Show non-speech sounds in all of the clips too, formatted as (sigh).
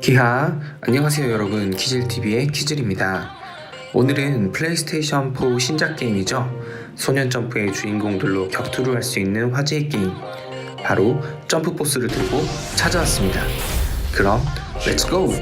기하 안녕하세요 여러분. 키즐TV의 키즐입니다. 오늘은 플레이스테이션 4 신작 게임이죠. 소년점프의 주인공들로 격투를 할 수 있는 화제의 게임. 바로 점프포스를 들고 찾아왔습니다. 그럼 렛츠고!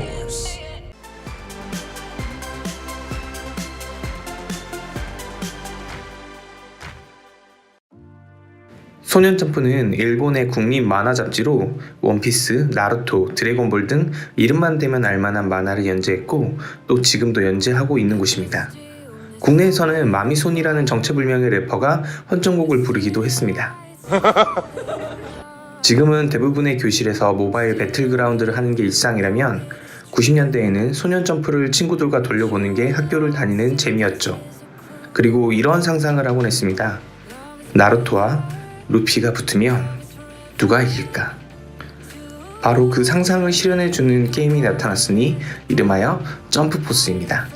소년점프는 일본의 국민 만화 잡지로 원피스, 나루토, 드래곤볼 등 이름만 대면 알만한 만화를 연재했고 또 지금도 연재하고 있는 곳입니다. 국내에서는 마미손이라는 정체불명의 래퍼가 헌정곡을 부르기도 했습니다. (laughs) 지금은 대부분의 교실에서 모바일 배틀그라운드를 하는 게 일상이라면 90년대에는 소년점프를 친구들과 돌려보는 게 학교를 다니는 재미였죠. 그리고 이런 상상을 하곤 했습니다. 나루토와 루피가 붙으면 누가 이길까? 바로 그 상상을 실현해주는 게임이 나타났으니 이름하여 점프포스입니다.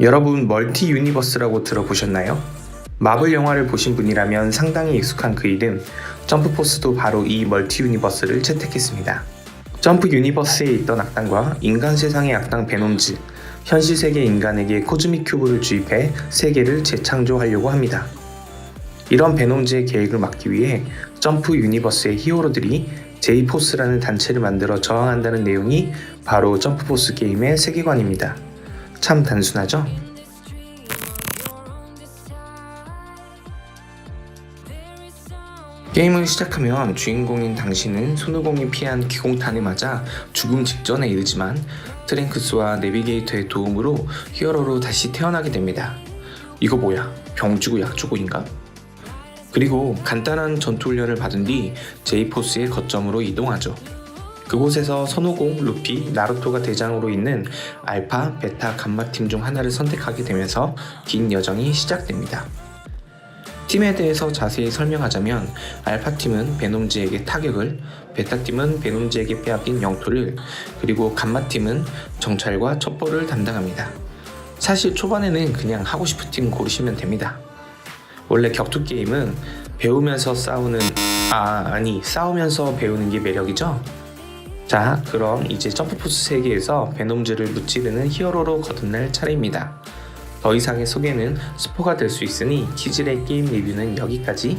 여러분 멀티 유니버스라고 들어보셨나요? 마블 영화를 보신 분이라면 상당히 익숙한 그 이름 점프포스도 바로 이 멀티 유니버스를 채택했습니다. 점프 유니버스에 있던 악당과 인간 세상의 악당 베놈즈 현실 세계 인간에게 코즈믹 큐브를 주입해 세계를 재창조하려고 합니다. 이런 베놈즈의 계획을 막기 위해 점프 유니버스의 히어로들이 제이포스라는 단체를 만들어 저항한다는 내용이 바로 점프포스 게임의 세계관입니다. 참 단순하죠? 게임을 시작하면 주인공인 당신은 손오공이 피한 기공탄에 맞아 죽음 직전에 이르지만 트랭크스와 내비게이터의 도움으로 히어로로 다시 태어나게 됩니다. 이거 뭐야? 병 주고 약 주고인가? 그리고 간단한 전투 훈련을 받은 뒤 제이포스의 거점으로 이동하죠. 그곳에서 손오공, 루피, 나루토가 대장으로 있는 알파, 베타, 감마 팀 중 하나를 선택하게 되면서 긴 여정이 시작됩니다. 팀에 대해서 자세히 설명하자면 알파팀은 베놈즈에게 타격을, 베타팀은 베놈즈에게 빼앗긴 영토를, 그리고 감마팀은 정찰과 첩보를 담당합니다. 사실 초반에는 그냥 하고 싶은 팀 고르시면 됩니다. 원래 격투 게임은 배우면서 싸우는, 아, 아니, 싸우면서 배우는 게 매력이죠? 자, 그럼 이제 점프포스 세계에서 베놈즈를 무찌르는 히어로로 거듭날 차례입니다. 더 이상의 소개는 스포가 될 수 있으니 키즐의 게임 리뷰는 여기까지.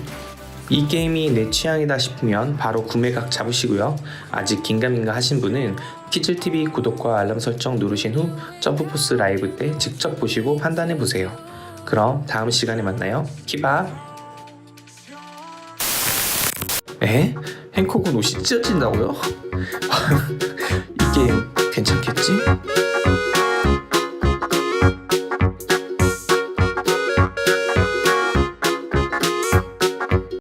이 게임이 내 취향이다 싶으면 바로 구매각 잡으시고요. 아직 긴가민가 하신 분은 키즐TV 구독과 알람 설정 누르신 후 점프포스 라이브 때 직접 보시고 판단해 보세요. 그럼 다음 시간에 만나요. 키밥! 에? 행콕은 옷이 찢어진다고요? (laughs) 이 게임 괜찮겠지?